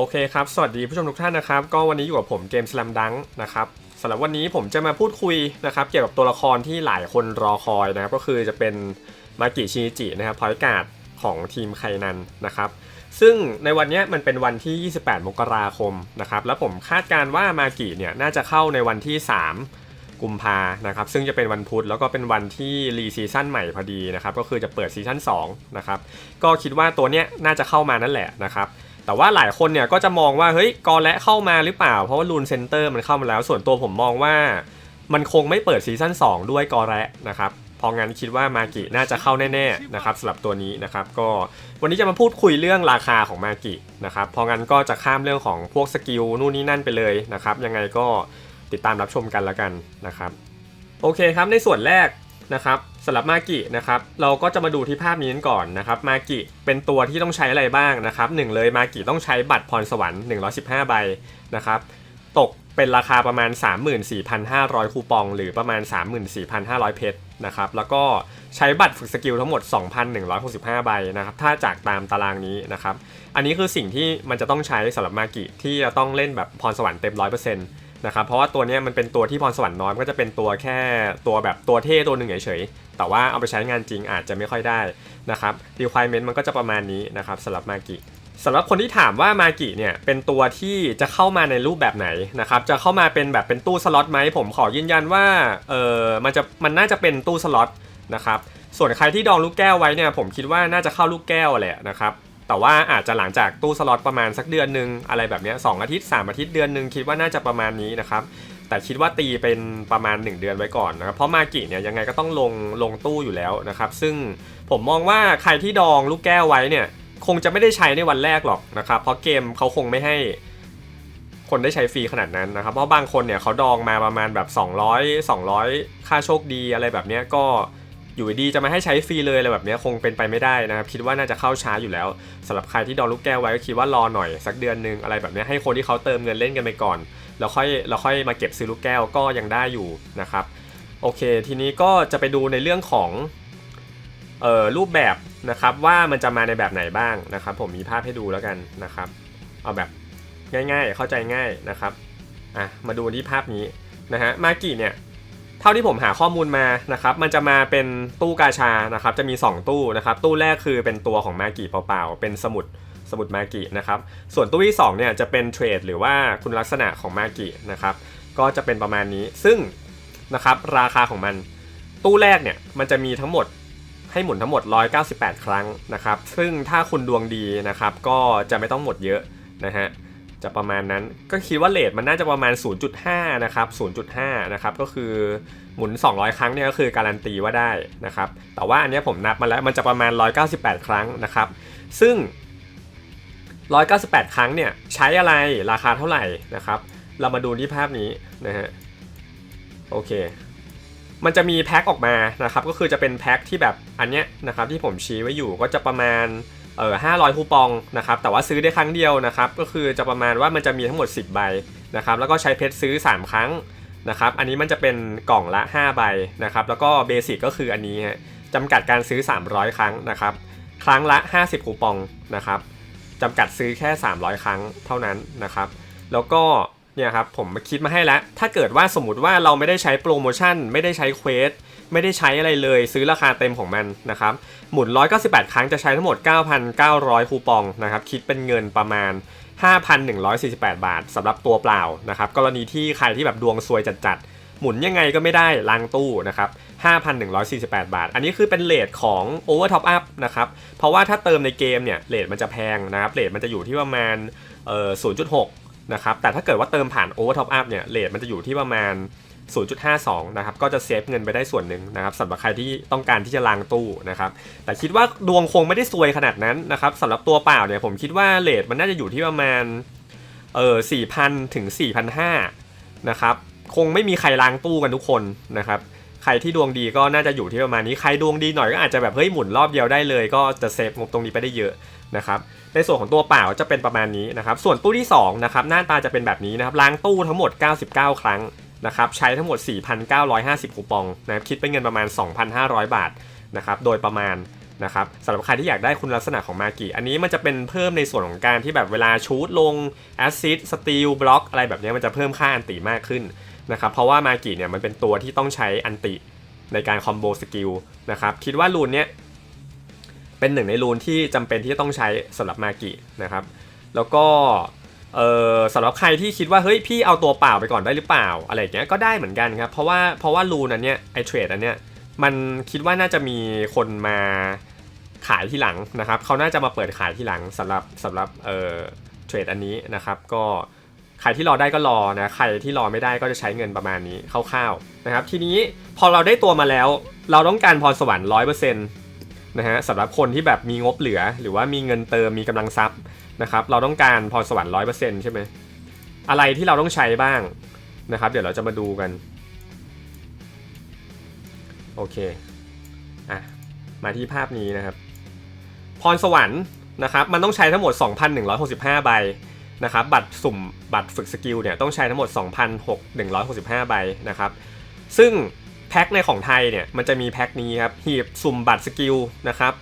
โอเคครับ สวัสดีผู้ชมทุกท่านนะครับ ก็วันนี้อยู่กับผมเกม Slam Dunk นะครับสำหรับวันนี้ผมจะมาพูดคุยนะครับ เกี่ยวกับตัวละครที่หลายคนรอคอยนะครับ ก็คือจะเป็นมากิชินจินะครับพอยการ์ดของทีมไคนันนะครับ ซึ่งในวันนี้มันเป็นวันที่ 28 มกราคมนะครับ แล้วผมคาดการณ์ว่ามากิเนี่ยน่าจะเข้าในวันที่ 3 กุมภานะครับ ซึ่งจะเป็นวันพุธแล้วก็เป็นวันที่รีซีซั่นใหม่พอดีนะครับ ก็คือจะเปิดซีซั่น2นะครับ ก็คิดว่าตัวเนี้ยน่าจะเข้ามานั่นแหละนะครับ แต่ว่าหลายคนเนี่ยก็จะมองว่าเฮ้ยกอและเข้ามาหรือเปล่า เพราะว่าลูนเซนเตอร์มันเข้ามาแล้ว ส่วนตัวผมมองว่า มันคงไม่เปิดซีซั่น2 ด้วยกอและนะครับพราะงั้นคิดว่ามากิน่าจะเข้าแน่ๆนะครับสำหรับตัวนี้นะครับก็วันนี้จะมาพูดคุยเรื่องราคาของมากินะครับพราะงั้นก็จะข้ามเรื่องของพวกสกิลนู่นนี่นั่นไปเลยนะครับยังไงก็ติดตามรับชมกันและกันนะครับโอเคครับในส่วนแรกนะครับ สำหรับมากินะครับเราก็จะมาดูที่ภาพนี้กันก่อนนะครับมากิเป็นตัวที่ต้องใช้อะไรบ้างนะครับหนึ่งเลยมากิต้องใช้บัตรพรสวรรค์ 115 ใบนะครับตกเป็นราคาประมาณ 34,500 คูปอง หรือประมาณ 34,500 เพชรนะครับแล้วก็ใช้บัตรฝึกสกิลทั้งหมด 2,165 ใบนะครับถ้าจากตามตารางนี้นะครับอันนี้คือสิ่งที่มันจะต้องใช้สำหรับมากิที่จะต้องเล่นแบบพรสวรรค์เต็ม 100%น นะครับเพราะว่าตัวนี้มันเป็นตัวที่พรสวรรค์น้อยก็จะเป็นตัวแค่ตัวแบบตัวเท่ตัวหนึ่งเฉยๆแต่ว่าเอาไปใช้งานจริงอาจจะไม่ค่อยได้นะครับ requirement มันก็จะประมาณนี้นะครับสำหรับมากิสำหรับคนที่ถามว่ามากิเนี่ยเป็นตัวที่จะเข้ามาในรูปแบบไหนนะครับจะเข้ามาเป็นแบบเป็นตู้สล็อตไหมผมขอยืนยันว่าเออมันจะมันน่าจะเป็นตู้สล็อตนะครับส่วนใครที่ดองลูกแก้วไว้เนี่ยผมคิดว่าน่าจะเข้าลูกแก้วแหละนะครับ แต่ว่าอาจจะหลังจากตู้สล็อตประมาณสักเดือนหนึ่งอะไรแบบนี้สองอาทิตย์ 3 อาทิตย์เดือนหนึ่งคิดว่าน่าจะประมาณนี้นะครับแต่คิดว่าตีเป็นประมาณ 1 เดือนไว้ก่อนนะครับเพราะมากิเนี่ยยังไงก็ต้องลงลงตู้อยู่แล้วนะครับซึ่งผมมองว่าใครที่ดองลูกแก้วไว้เนี่ยคงจะไม่ได้ใช้ในวันแรกหรอกนะครับเพราะเกมเขาคงไม่ให้คนได้ใช้ฟรีขนาดนั้นนะครับเพราะบางคนเนี่ยเขาดองมาประมาณแบบ 200 200 ค่าโชคดีอะไรแบบนี้ก็ อยู่ดีจะมาให้ใช้ฟรีเลยอะไรแบบนี้คงเป็นไปไม่ได้นะครับคิดว่าน่าจะเข้าช้าอยู่แล้วสำหรับใครที่ดองลูกแก้วไว้ก็คิดว่ารอหน่อยสักเดือนหนึงอะไรแบบนี้ให้คนที่เขาเติมเงินเล่นกันไปก่อน แล้วค่อยแล้วค่อยมาเก็บซื้อลูกแก้วก็ยังได้อยู่นะครับโอเค ทีนี้ก็จะไปดูในเรื่องของเอ่อรูปแบบนะครับว่ามันจะมาในแบบไหนบ้างนะครับ ผมมีภาพให้ดูแล้วกันนะครับ เอาแบบง่ายๆ เข้าใจง่ายนะครับอะมาดูที่ภาพนี้นะฮะมากิเนี่ย เท่าที่ผมหาข้อมูลมานะครับมันจะมาเป็นตู้กาชานะครับจะมี 2 ตู้นะครับตู้แรกคือเป็นตัวของมากิเปล่าๆ เป็นสมุดสมุดมากินะครับส่วนตู้ที่2เนี่ยจะเป็นเทรดหรือว่าคุณลักษณะของมากินะครับก็จะเป็นประมาณนี้ซึ่งนะครับราคาของมันตู้แรกเนี่ยมันจะมีทั้งหมดให้หมุนทั้งหมด 198 ครั้งนะครับซึ่งถ้าคุณดวงดีนะครับก็จะไม่ต้องหมดเยอะนะฮะ จะประมาณนั้นก็คิดว่าเลทมันน่าจะประมาณ 0.5 นะครับ 0.5 นะครับ ก็คือหมุน 200 ครั้งเนี่ยก็คือการันตีว่าได้นะครับ แต่ว่าอันนี้ผมนับมาแล้วมันจะประมาณ 198 ครั้งนะครับ ซึ่ง 198 ครั้งเนี่ยใช้อะไรราคาเท่าไหร่นะครับ เรามาดูที่ภาพนี้นะฮะโอเค มันจะมีแพ็คออกมานะครับ ก็คือจะเป็นแพ็คที่แบบอันเนี้ยนะครับที่ผมชี้ไว้อยู่ก็จะประมาณ เอ่อ500 คูปองนะครับแต่ว่าซื้อได้ครั้งเดียวนะครับก็คือจะประมาณว่ามันจะมีทั้งหมด 10 ใบนะครับแล้วก็ใช้เพชรซื้อ 3 ครั้งนะครับอันนี้มันจะเป็นกล่องละ 5 ใบนะครับแล้วก็เบสิกก็คืออันนี้ฮะจำกัดการซื้อ 300 ครั้งนะครับครั้งละ 50 คูปองนะครับจำกัดซื้อแค่ 300 ครั้งเท่านั้นนะครับแล้วก็เนี่ยครับผมคิดมาให้แล้วถ้าเกิดว่าสมมติว่าเราไม่ได้ใช้โปรโมชั่นไม่ได้ใช้เควส ไม่ได้ใช้อะไรเลยซื้อราคาเต็มของมันนะครับหมุน 198 ครั้งจะใช้ทั้งหมด 9,900 คูปองนะครับคิดเป็นเงินประมาณ 5,148 บาทสำหรับตัวเปล่านะครับกรณีที่ใครที่แบบดวงซวยจัดๆหมุนยังไงก็ไม่ได้ล้างตู้นะครับ5,148 บาท อันนี้คือเป็นเลทของ Over Top Up นะครับ เพราะว่าถ้าเติมในเกมเนี่ยเลทมันจะแพงนะครับเลทมันจะอยู่ที่ประมาณเอ่อ0.6นะครับ แต่ถ้าเกิดว่าเติมผ่าน Over Top Up เนี่ยเลทมันจะอยู่ที่ประมาณ 0.52 นะครับ ก็จะเซฟเงินไปได้ส่วนหนึ่งนะครับสำหรับใครที่ต้องการที่จะล้างตู้นะครับ แต่คิดว่าดวงคงไม่ได้ซวยขนาดนั้นนะครับสำหรับตัวเปล่าเนี่ยผมคิดว่าเลทมันน่าจะอยู่ที่ประมาณเออ4,000 ถึง 4,500 นะครับ คงไม่มีใครล้างตู้กันทุกคนนะครับใครที่ดวงดีก็น่าจะอยู่ที่ประมาณนี้ ใครดวงดีหน่อยก็อาจจะแบบเฮ้ยหมุนรอบเดียวได้เลย ก็จะเซฟงบตรงนี้ไปได้เยอะนะครับ ในส่วนของตัวเปล่าจะเป็นประมาณนี้นะครับ ส่วนตู้ที่2นะครับหน้าตาจะเป็นแบบนี้นะครับล้างตู้ทั้งหมด 99 ครั้ง นะครับใช้ทั้งหมด 4,950 คูปองนะครับคิดเป็นเงินประมาณ 2,500 บาทนะครับโดยประมาณนะครับสำหรับใครที่อยากได้คุณลักษณะของมากิอันนี้มันจะเป็นเพิ่มในส่วนของการที่แบบเวลาชูดลงแอซ i ดสตีลบล็อกอะไรแบบนี้มันจะเพิ่มค่าอันติมากขึ้นนะครับเพราะว่ามากิเนี่ยมันเป็นตัวที่ต้องใช้อันติในการคอมโบสกิลนะครับคิดว่ารูนเนี้ยเป็นหนึ่งในรูนที่จำเป็นที่จะต้องใช้สำหรับมากินะครับแล้วก็ เออสำหรับใครที่คิดว่าเฮ้ยพี่เอาตัวเปล่าไปก่อนได้หรือเปล่าอะไรอย่างเงี้ยก็ได้เหมือนกันครับเพราะว่าเพราะว่ารูนอันเนี้ยไอเทรดอันเนี้ยมันคิดว่าน่าจะมีคนมาขายที่หลังนะครับเขาน่าจะมาเปิดขายที่หลังสำหรับสำหรับเออเทรดอันนี้นะครับก็ใครที่รอได้ก็รอนะใครที่รอไม่ได้ก็จะใช้เงินประมาณนี้คร่าวๆนะครับทีนี้พอเราได้ตัวมาแล้ว เราต้องการพรสวรรค์ร้อยเปอร์เซ็นต์ นะฮะสำหรับคนที่แบบมีงบเหลือ หรือว่ามีเงินเติมมีกำลังทรัพย์นะครับ เราต้องการพรสวรรค์ร้อยเปอร์เซ็นต์ใช่ไหมอะไรที่เราต้องใช้บ้างนะครับ เดี๋ยวเราจะมาดูกันโอเคอะมาที่ภาพนี้นะครับ พรสวรรค์นะครับ มันต้องใช้ทั้งหมด 2,165 ใบนะครับ บัตรสุ่มบัตรฝึกสกิลเนี่ยต้องใช้ทั้งหมด2,165 ใบนะครับ ซึ่ง แพ็คในของไทยเนี่ยมันจะมีแพ็คนี้ครับหีบสุ่มบัตรสกิลนะครับ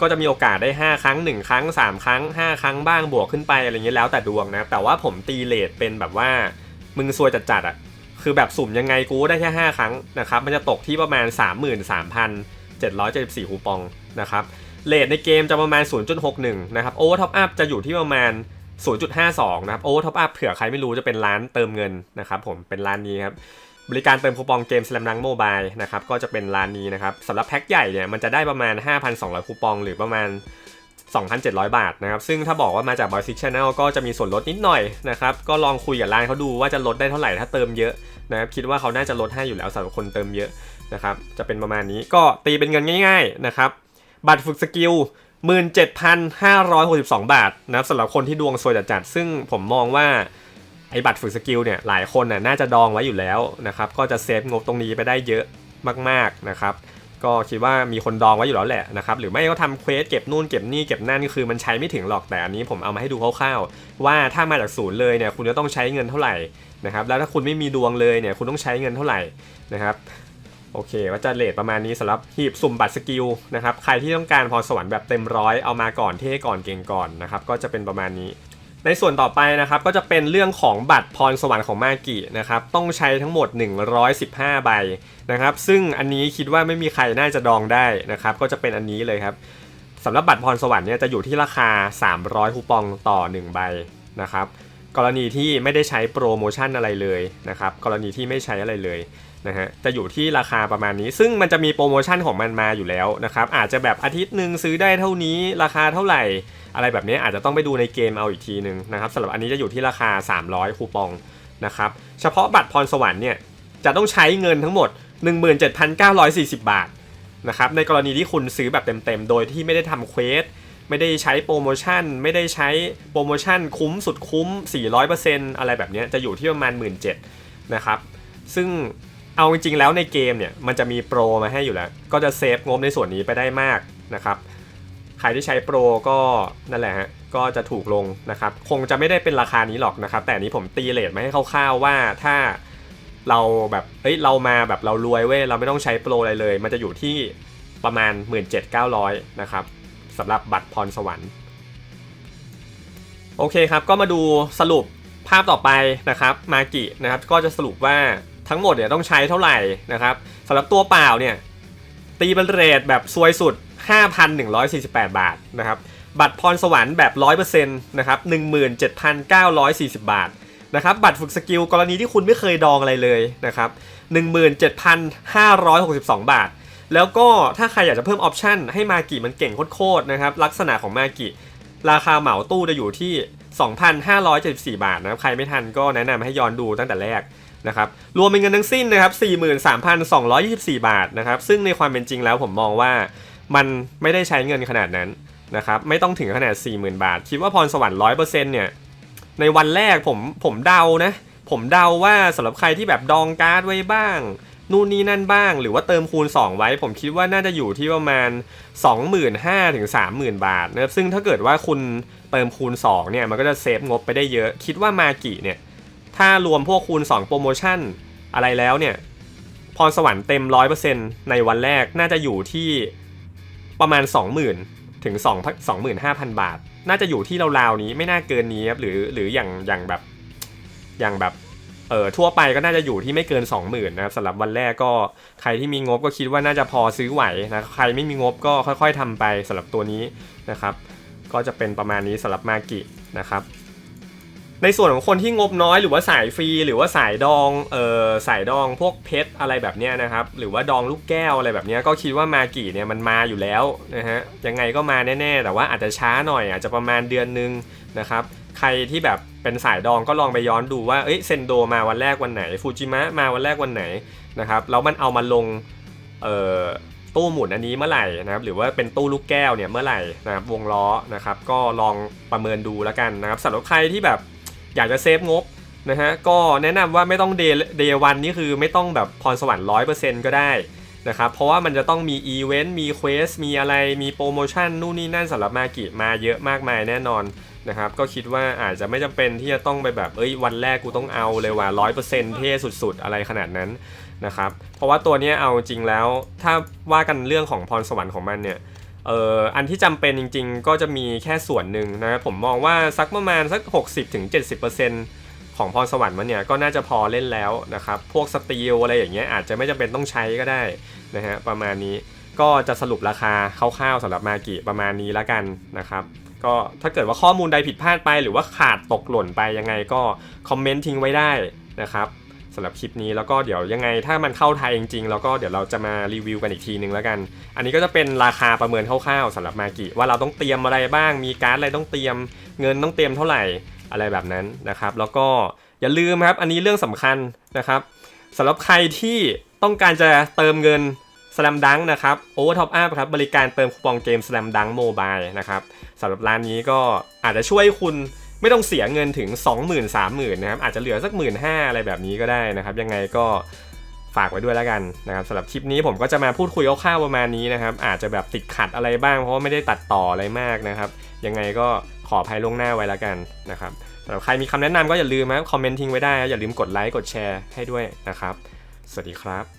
ก็จะมีโอกาสได้ 5 ครั้ง 1 ครั้ง 3 ครั้ง 5 ครั้งบ้างบวกขึ้นไปอะไรเงี้ยแล้วแต่ดวงนะแต่ว่าผมตีเลทเป็นแบบว่ามึงซวยจัดๆอะ่ะคือแบบสุ่มยังไงกูได้แค่ 5 ครั้งนะครับมันจะตกที่ประมาณ 33,774คูปองนะครับเลทในเกมจะประมาณ 0.61 นะครับโอเวอร์ท็อปอัพจะอยู่ที่ประมาณ 0.52 นะครับโอเวอร์ท็อปอัพเผื่อใครไม่รู้จะเป็นร้านเติมเงินนะครับผมเป็นร้านนี้ครับ บริการเติมคูปองเกม Slam Dunk Mobile นะครับก็จะเป็นร้านนี้นะครับสำหรับแพ็คใหญ่เนี่ยมันจะได้ประมาณ 5,200 คูปอง หรือประมาณ 2,700 บาทนะครับซึ่งถ้าบอกว่ามาจาก b o y s i c Channel ก็จะมีส่วนลดนิดหน่อยนะครับก็ลองคุยกับร้านเขาดูว่าจะลดได้เท่าไหร่ถ้าเติมเยอะนะครับคิดว่าเขาน่าจะลดให้อยู่แล้วสำหรับคนเติมเยอะนะครับจะเป็นประมาณนี้ก็ตีเป็นเงินง่ายๆนะครับบัตรฝึกสกิล17,562 บาทนะครับสำหรับคนที่ดวงซวยจัดๆซึ่งผมมองว่า ไอ้บัตรฝึกสกิลเนี่ยหลายคนน่ะน่าจะดองไว้อยู่แล้วนะครับก็จะเซฟงบตรงนี้ไปได้เยอะมากๆนะครับก็คิดว่ามีคนดองไว้อยู่แล้วแหละนะครับหรือไม่ก็ทำเควสเก็บนู่นเก็บนี่เก็บนั่นคือมันใช้ไม่ถึงหรอกแต่อันนี้ผมเอามาให้ดูคร่าวๆว่าถ้ามาจากศูนย์เลยเนี่ยคุณจะต้องใช้เงินเท่าไหร่นะครับแล้วถ้าคุณไม่มีดวงเลยเนี่ยคุณต้องใช้เงินเท่าไหร่นะครับโอเคว่าจะเลทประมาณนี้สำหรับหีบสุ่มบัตรสกิลนะครับใครที่ต้องการพรสวรรค์แบบเต็มร้อยเอามาก่อนเท่ก่อนเก่งก่อนนะครับก็จะเป็นประมาณนี้ ในส่วนต่อไปนะครับก็จะเป็นเรื่องของบัตรพรสวรรค์ของมากินะครับต้องใช้ทั้งหมด 115 ใบนะครับซึ่งอันนี้คิดว่าไม่มีใครน่าจะดองได้นะครับก็จะเป็นอันนี้เลยครับสำหรับบัตรพรสวรรค์เนี่ยจะอยู่ที่ราคา 300 คูปองต่อ 1 ใบนะครับกรณีที่ไม่ได้ใช้โปรโมชั่นอะไรเลยนะครับกรณีที่ไม่ใช้อะไรเลย นะฮะจะอยู่ที่ราคาประมาณนี้ ซึ่งมันจะมีโปรโมชั่นของมันมาอยู่แล้วนะครับอาจจะแบบอาทิตย์หนึ่งซื้อได้เท่านี้ราคาเท่าไหร่ อะไรแบบนี้อาจจะต้องไปดูในเกมเอาอีกทีหนึ่งนะครับสำหรับอันนี้จะอยู่ที่ราคา 300 คูปองนะครับเฉพาะบัตรพรสวรรค์เนี่ยจะต้องใช้เงินทั้งหมด 17,940 บาทนะครับในกรณีที่คุณซื้อแบบเต็มๆ โดยที่ไม่ได้ทำเควสไม่ได้ใช้โปรโมชั่น ไม่ได้ใช้โปรโมชั่นคุ้มสุดคุ้ม 400%อะไรแบบนี้จะอยู่ที่ประมาณ 17,000นะครับซึ่ง เอาจริงๆแล้วในเกมเนี่ยมันจะมีโปรมาให้อยู่แล้ว ก็จะเซฟงบในส่วนนี้ไปได้มากนะครับใครที่ใช้โปรก็นั่นแหละฮะก็จะถูกลงนะครับ คงจะไม่ได้เป็นราคานี้หรอกนะครับ แต่นนี้ผมตีเลทมาให้คร่าวๆว่าถ้าเราแบบเอ้ยเรามาแบบเรารวยเว้ยเราไม่ต้องใช้โปรอะไรเลย มันจะอยู่ที่ประมาณ 17,900 นะครับสำหรับบัตรพรสวรรค์โอเคครับ ก็มาดูสรุปภาพต่อไปนะครับ มากินะครับ ก็จะสรุปว่า ทั้งหมดเนี่ยต้องใช้เท่าไหร่นะครับสำหรับตัวเปล่าเนี่ยตีเป็นเรทแบบซวยสุด 5,148 บาทนะครับบัตรพรสวรรค์แบบ 100%นะครับ17,940 บาทนะครับบัตรฝึกสกิลกรณีที่คุณไม่เคยดองอะไรเลยนะครับ17,562 บาท แล้วก็ถ้าใครอยากจะเพิ่มออปชันให้มากิมันเก่งโคตรๆนะครับลักษณะของมากิราคาเหมาตู้จะอยู่ที่ 2,574 บาทนะครับใครไม่ทันก็แนะนำให้ย้อนดูตั้งแต่แรก นะครับรวมเป็นเงินทั้งสิ้นนะครับ43,224 บาทนะครับซึ่งในความเป็นจริงแล้วผมมองว่ามันไม่ได้ใช้เงินขนาดนั้นนะครับไม่ต้องถึงขนาด 40,000 บาท คิดว่าพรสวรรค์100%เนี่ยในวันแรกผมผมเดานะผมเดาว่าสำหรับใครที่แบบดองการ์ดไว้บ้าง นู่นนี่นั่นบ้าง หรือว่าเติมคูณ 2 ไว้ ผมคิดว่าน่าจะอยู่ที่ประมาณ 25,000ถึง30,000 บาทนะครับซึ่งถ้าเกิดว่าคุณเติมคูณ 2 เนี่ยมันก็จะเซฟงบไปได้เยอะ คิดว่ามากิเนี่ย ถ้ารวมพวกคูณ 2 โปรโมชั่นอะไรแล้วเนี่ย พรสวรรค์เต็ม 100%ในวันแรกน่าจะอยู่ที่ประมาณ 20,000 ถึง 2 25,000 บาท น่าจะอยู่ที่ราวๆนี้ไม่น่าเกินนี้ครับหรือหรืออย่างอย่างแบบอย่างแบบเออทั่วไปก็น่าจะอยู่ที่ไม่เกิน 20,000นะครับสำหรับวันแรกก็ใครที่มีงบก็คิดว่าน่าจะพอซื้อไหวนะใครไม่มีงบก็ค่อย ๆทำไปสำหรับตัวนี้นะครับ ก็จะเป็นประมาณนี้สำหรับมากินะครับ ในส่วนของคนที่งบน้อยหรือว่าสายฟรีหรือว่าสายดองเออสายดองพวกเพชรอะไรแบบเนี้ยนะครับหรือว่าดองลูกแก้วอะไรแบบเนี้ยก็คิดว่ามากิเนี่ยมันมาอยู่แล้วนะฮะยังไงก็มาแน่ๆ แต่ว่าอาจจะช้าหน่อยอาจจะประมาณเดือนนึงนะครับใครที่แบบเป็นสายดองก็ลองไปย้อนดูว่าเอ้ยเซนโดมาวันแรกวันไหนฟูจิมะมาวันแรกวันไหนนะครับแล้วมันเอามาลงเอ่อตู้หมุนอันนี้เมื่อไหร่นะครับหรือว่าเป็นตู้ลูกแก้วเนี่ยเมื่อไหร่นะครับวงล้อนะครับก็ลองประเมินดูแล้วกันนะครับสำหรับใครที่แบบ อยากจะเซฟงบนะฮะก็แนะนำว่าไม่ต้องเดย์เดย์วันนี่คือไม่ต้องแบบพรสวรรค์ร้อยเปอร์เซ็นต์ก็ได้นะครับเพราะว่ามันจะต้องมีอีเวนต์มีเควสมีอะไรมีโปรโมชั่นนู่นนี่นั่นสำหรับมากิมาเยอะมากมายแน่นอนนะครับก็คิดว่าอาจจะไม่จำเป็นที่จะต้องไปแบบเอ้ยวันแรกกูต้องเอาเลยว่าร้อยเปอร์เซ็นต์เท่สุดๆ อะไรขนาดนั้นนะครับเพราะว่าตัวนี้เอาจริงแล้วถ้าว่ากันเรื่องของพรสวรรค์ของมันเนี่ย เอ่ออันที่จำเป็นจริง ๆ ก็จะมีแค่ส่วนหนึ่งนะครับผมมองว่าสักประมาณสัก 60-70%ของพรสวรรค์มันเนี่ยก็น่าจะพอเล่นแล้วนะครับ พวกสตีลอะไรอย่างเงี้ยอาจจะไม่จำเป็นต้องใช้ก็ได้นะฮะประมาณนี้ก็จะสรุปราคาคร่าวๆสำหรับมากิประมาณนี้แล้วกันนะครับก็ถ้าเกิดว่าข้อมูลใดผิดพลาดไป หรือว่าขาดตกหล่นไปยังไงก็คอมเมนต์ทิ้งไว้ได้นะครับำหรับคลิปนี้แล้วก็เดี๋ยวยังไงถ้ามันเข้าไทยจริงๆแล้วก็เดี๋ยวเราจะมารีวิวกันอีกทีนึงแล้วกัน อันนี้ก็จะเป็นราคาประเมินคร่าวๆสำหรับมากิว่าเราต้องเตรียมอะไรบ้าง มีการ์ดอะไรต้องเตรียม เงินต้องเตรียมเท่าไหร่อะไรแบบนั้นนะครับ แล้วก็อย่าลืมครับอันนี้เรื่องสำคัญนะครับสำหรับใครที่ต้องการจะเติมเงินส a ลมดังนะครับโอเวอร์ท็อปอัพครับบริการเติมคูปองเกม Slam Dunk Mobile นะครับสำหรับร้านนี้ก็อาจจะช่วยคุณ ไม่ต้องเสียเงินถึง 20,000 30,000นะครับอาจจะเหลือสัก1 5ื่นอะไรแบบนี้ก็ได้นะครับ ยังไงก็ฝากไว้ด้วยแล้วกันนะครับสำหรับคลิปนี้ผมก็จะมาพูดคุยคร่าวๆประมาณนี้นะครับ อาจจะแบบติดขัดอะไรบ้าง เพราะว่าไม่ได้ตัดต่ออะไรมากนะครับ ยังไงก็ขออภัยล่วงหน้าไว้แล้วกันนะครับสำหรับใครมีคำแนะนำก็อย่าลืมนะคอมเมนต์ทิ้งไว้ได้ อย่าลืมกดไลค์กดแชร์ให้ด้วยนะครับ สวัสดีครับ